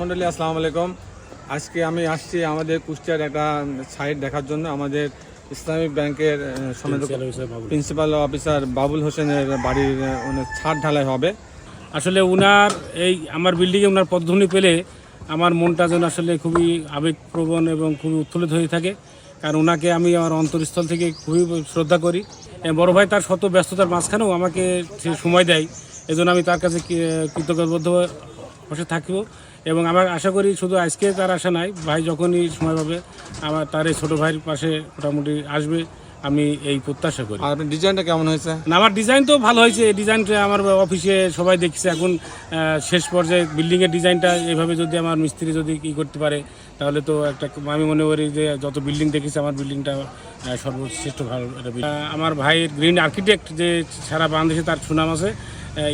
মন্ডলী আসসালামু আলাইকুম। আজকে আমি আসছি আমাদের কুষ্টিয়ার একটা সাইট দেখার জন্য। আমাদের ইসলামিক ব্যাংকের প্রিন্সিপাল অফিসার বাবুল। হোসেনের বাড়ির আহ, ছাদ ঢালাই হবে। আসলে উনার এই আমার বিল্ডিংয়ে ওনার পদধ্বনি পেলে আমার মনটা যেন আসলে খুবই আবেগপ্রবণ এবং খুবই উত্থলিত হয়ে থাকে। কারণ ওনাকে আমি আমার অন্তরস্থল থেকে খুবই শ্রদ্ধা করি। বড় ভাই তার শত ব্যস্ততার মাঝখানেও আমাকে সে সময় দেয়। এজন্য আমি তার কাছে কৃতজ্ঞবদ্ধ বসে থাকব। এবং আমার আশা করি শুধু আজকে তার আশা নাই ভাই যখনই সময় পাবে আমার তার এই ছোটো ভাইয়ের পাশে মোটামুটি আসবে আমি এই প্রত্যাশা করি। আপনার ডিজাইনটা কেমন হয়েছে? না আমার ডিজাইন তো ভালো হয়েছে এই ডিজাইনটা আমার অফিসে সবাই দেখছে এখন শেষ পর্যায়ে বিল্ডিংয়ের ডিজাইনটা এভাবে যদি আমার মিস্ত্রি যদি ই করতে পারে তাহলে তো একটা আমি মনে করি যে যত বিল্ডিং দেখেছি আমার বিল্ডিংটা সর্বশ্রেষ্ঠ ভালো আমার ভাইয়ের গ্রিন আর্কিটেক্ট যে সারা বাংলাদেশে তার সুনাম আছে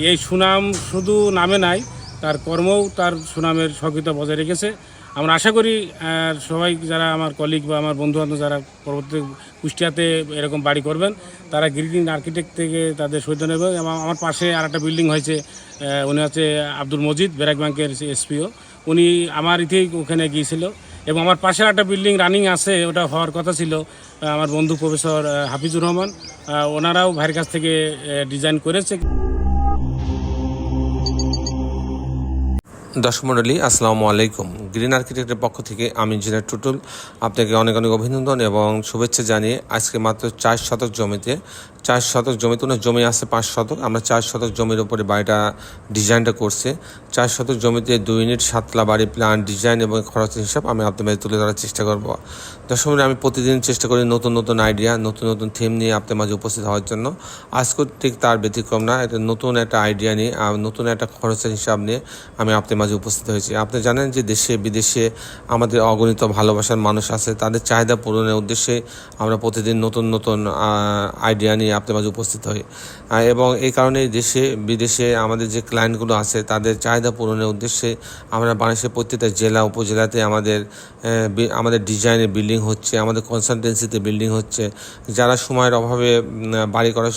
এই সুনাম শুধু নামে নাই তার কর্মও তার সুনামের সহযোগিতা বজায় রেখেছে। আমরা আশা করি সবাই যারা আমার কলিগ বা আমার বন্ধু বান্ধব যারা পরবর্তী কুষ্টিয়াতে এরকম বাড়ি করবেন, তারা গ্রিন আর্কিটেক্ট থেকে তাদের সৈন্য নেবে এবং আমার পাশে আর একটা বিল্ডিং হয়েছে উনি হচ্ছে আব্দুল মজিদ ব্যারাক ব্যাংকের এসপিও উনি আমার ইতেই ওখানে গিয়েছিল এবং আমার পাশে একটা বিল্ডিং রানিং আছে, ওটা হওয়ার কথা ছিল আমার বন্ধু প্রফেসর হাফিজুর রহমান ওনারাও ভাইয়ের কাছ থেকে ডিজাইন করেছে। দর্শক মণ্ডলী আসসালামু আলাইকুম। গ্রিন আর্কিটেক্টের পক্ষ থেকে আমি ইঞ্জিনিয়ার টুটুল আপনাকে অনেক অনেক অভিনন্দন এবং শুভেচ্ছা জানিয়ে আজকে মাত্র চার শতক জমিতে চার শতক জমিতে ওনার জমি আছে পাঁচ শতক আমরা চার শতক জমির উপরে বাড়িটা ডিজাইনটা করছে। চার শতক জমিতে দুই ইউনিট সাতলা বাড়ি প্ল্যান ডিজাইন এবং খরচের হিসাব আমি আপনাদের তুলে ধরার চেষ্টা করব। দর্শক মণ্ডলী, আমি প্রতিদিন চেষ্টা করি নতুন নতুন আইডিয়া নতুন নতুন থিম নিয়ে আপনার মাঝে উপস্থিত হওয়ার জন্য। আজকেও ঠিক তার ব্যতিক্রম না এটা নতুন একটা আইডিয়া নিয়ে নতুন একটা খরচের হিসাব নিয়ে আমি আপনার মাঝে উপস্থিত হয়েছি। আপনি জানেন যে দেশে, বিদেশে আমাদের অগণিত ভালোবাসার মানুষ আছে। তাদের চাহিদা পূরণের উদ্দেশ্যে আমরা প্রতিদিন নতুন নতুন আইডিয়া নিয়ে আপনার মাঝে উপস্থিত হই। এবং এই কারণে দেশে, বিদেশে আমাদের যে ক্লায়েন্টগুলো আছে, তাদের চাহিদা পূরণের উদ্দেশ্যে আমরা বাংলাদেশের প্রত্যেকটা জেলা, উপজেলাতে আমাদের আমাদের ডিজাইনের বিল্ডিং হচ্ছে, আমাদের কনসালটেন্সিতে বিল্ডিং হচ্ছে। যারা সময়ের অভাবে বাড়ি করার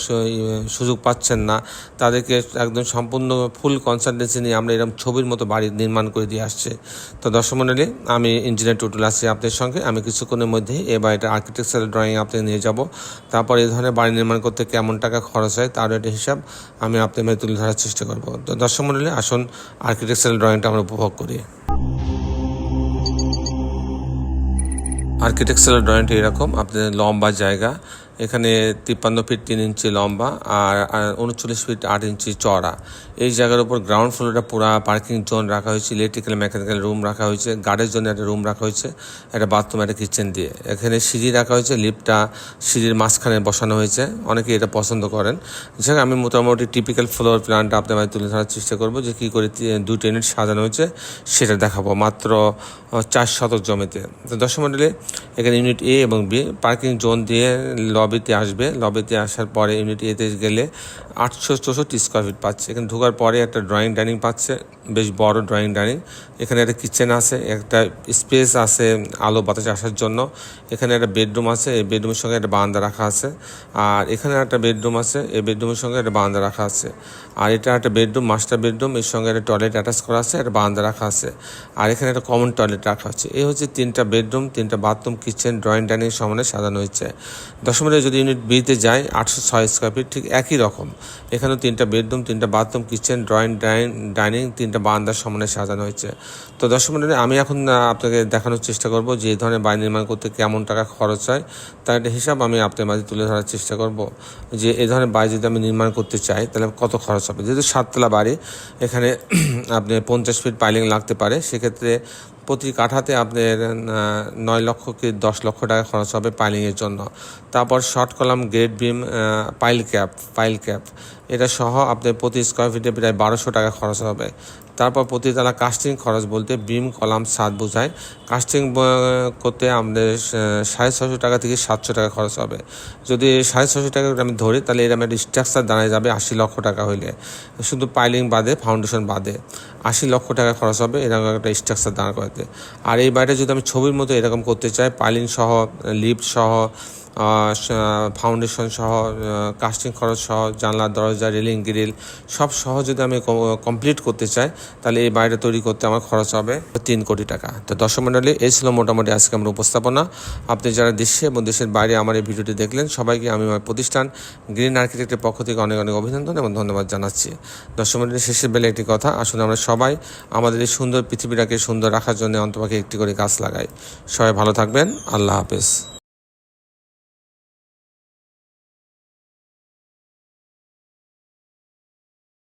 সুযোগ পাচ্ছেন না, তাদেরকে একদম সম্পূর্ণ ফুল কনসালটেন্সি নিয়ে আমরা এরকম ছবির মতো বাড়ি নির্মাণ করে দিয়ে আসছে। তো দর্শক মণ্ডলী আমি ইঞ্জিনিয়ার টুটুল আছি আপনাদের সঙ্গে। আমি কিছুক্ষণের মধ্যেই এই বাড়িটা আর্কিটেকচারাল ড্রয়িং আপনাকে নিয়ে যাব। তারপর এই ধরনের বাড়ি নির্মাণ করতে কেমন টাকা খরচ হয় তার একটা হিসাব আমি আপনাদের মাঝে তুলে ধরার চেষ্টা করব। তো দর্শক মণ্ডলী আসুন আর্কিটেকচারাল ড্রয়িংটা আমরা উপভোগ করি। আর্কিটেকচারাল ড্রয়িংটা এরকম, আপনাদের লম্বা জায়গা এখানে তিপ্পান্ন ফিট তিন ইঞ্চি লম্বা আর উনচল্লিশ ফিট আট ইঞ্চি চড়া এই জায়গার উপর গ্রাউন্ড ফ্লোরটা পুরো পার্কিং জোন রাখা হয়েছে ইলেকট্রিক্যাল মেকানিক্যাল রুম রাখা হয়েছে গার্ডের জন্য একটা রুম রাখা হয়েছে, একটা বাথরুম একটা কিচেন দিয়ে। এখানে সিঁড়ি রাখা হয়েছে লিফটটা সিঁড়ির মাঝখানে বসানো হয়েছে অনেকে এটা পছন্দ করেন। যাক, আমি মোটামুটি টিপিক্যাল ফ্লোর প্ল্যানটা আপনার তুলে ধরার চেষ্টা করব যে কী করে দুটো ইউনিট সাজানো হয়েছে, সেটা দেখাবো। মাত্র চার শতক জমিতে। তো দশ এখানে ইউনিট এ এবং বি পার্কিং জোন দিয়ে লবিতে আসবে। লবিতে আসার পরে ইউনিট এতে গেলে আটশো চৌষট্টি স্কোয়ার ফিট পাচ্ছে। এখানে ঢোকার পরে একটা ড্রয়িং ডাইনিং পাচ্ছে। বেশ বড় ড্রয়িং ডাইনিং এখানে একটা কিচেন আছে, একটা স্পেস আছে আলো বাতাস আসার জন্য। এখানে একটা বেডরুম আছে, এই বেডরুমের সঙ্গে একটা বারান্দা রাখা আছে। আর এখানে একটা বেডরুম আছে, এই বেডরুমের সঙ্গে একটা বারান্দা রাখা আছে। আর এটা একটা বেডরুম মাস্টার বেডরুম এর সঙ্গে একটা টয়লেট অ্যাটাচ করা আছে, একটা বারান্দা রাখা আছে। আর এখানে একটা কমন টয়লেট রাখা আছে। এই হচ্ছে তিনটা বেডরুম তিনটা বাথরুম কিচেন ড্রয়িং ডাইনিং সমানে সাজানো হয়েছে। দশমিকে যদি ইউনিট বিতে যায় আটশো ছয় স্কোয়ার ফিট ঠিক একই রকম। এখানেও তিনটা বেডরুম তিনটা বাথরুম কিচেন ড্রয়িং ডাইনিং তিনটা বারান্দার সমানে সাজানো হয়েছে। তো দর্শক মণ্ডলী, আমি এখন আপনাকে দেখানোর চেষ্টা করব যে ধরনের বাড়ি নির্মাণ করতে কেমন টাকা খরচ হয় তার একটা হিসাব আমি আপনার মাঝে তুলে ধরার চেষ্টা করব যে এই ধরনের বাড়ি যদি আমি নির্মাণ করতে চাই তাহলে কত খরচ হবে? যেহেতু সাততলা বাড়ি এখানে আপনি পঞ্চাশ ফিট পাইলিং লাগতে পারে সেক্ষেত্রে প্রতি কাঠাতে আপনার নয় লক্ষ কি দশ লক্ষ টাকা খরচ হবে পাইলিংয়ের জন্য। তারপর short column grade beam pile cap pile cap এটা সহ আপনার প্রতি স্কোয়ার ফিটে প্রায় বারোশো টাকা খরচ হবে। তারপর প্রতিতলা কাস্টিং খরচ বলতে বিম কলাম ছাদ বোঝায়। কাস্টিং করতে আমাদের সাড়ে ছশো টাকা থেকে সাতশো টাকা খরচ হবে। যদি সাড়ে ছশো টাকা আমি ধরি, তাহলে এরকম একটা স্ট্রাকচার দাঁড়ায় যাবে আশি লক্ষ টাকা হইলে। শুধু পাইলিং বাদে ফাউন্ডেশন বাদে, আশি লক্ষ টাকা খরচ হবে এরকম একটা স্ট্রাকচার দাঁড় করাতে। আর এই বাড়িটা যদি আমি ছবির মতো এরকম করতে চাই পাইলিং সহ লিফট সহ ফাউন্ডেশন সহ কাস্টিং খরচ সহ, জানলা, দরজা রেলিং গ্রিল সব সহ যদি আমি কমপ্লিট করতে চাই, তাহলে এই বাড়িটা তৈরি করতে আমার খরচ হবে তিন কোটি টাকা। তো দর্শক মণ্ডলী, এই ছিল মোটামুটি আজকে আমার উপস্থাপনা। আপনি যারা দেশে এবং দেশের বাইরে আমার এই ভিডিওটি দেখলেন, সবাইকে আমি আমার প্রতিষ্ঠান গ্রিন আর্কিটেক্টের পক্ষ থেকে অনেক অনেক অভিনন্দন এবং ধন্যবাদ জানাচ্ছি। দর্শক মণ্ডলী, শেষের বেলা একটি কথা আসলে আমরা সবাই আমাদের এই সুন্দর পৃথিবীটাকে সুন্দর রাখার জন্য অন্তপাকে একটি করে গাছ লাগাই। সবাই ভালো থাকবেন, আল্লাহ হাফেজ।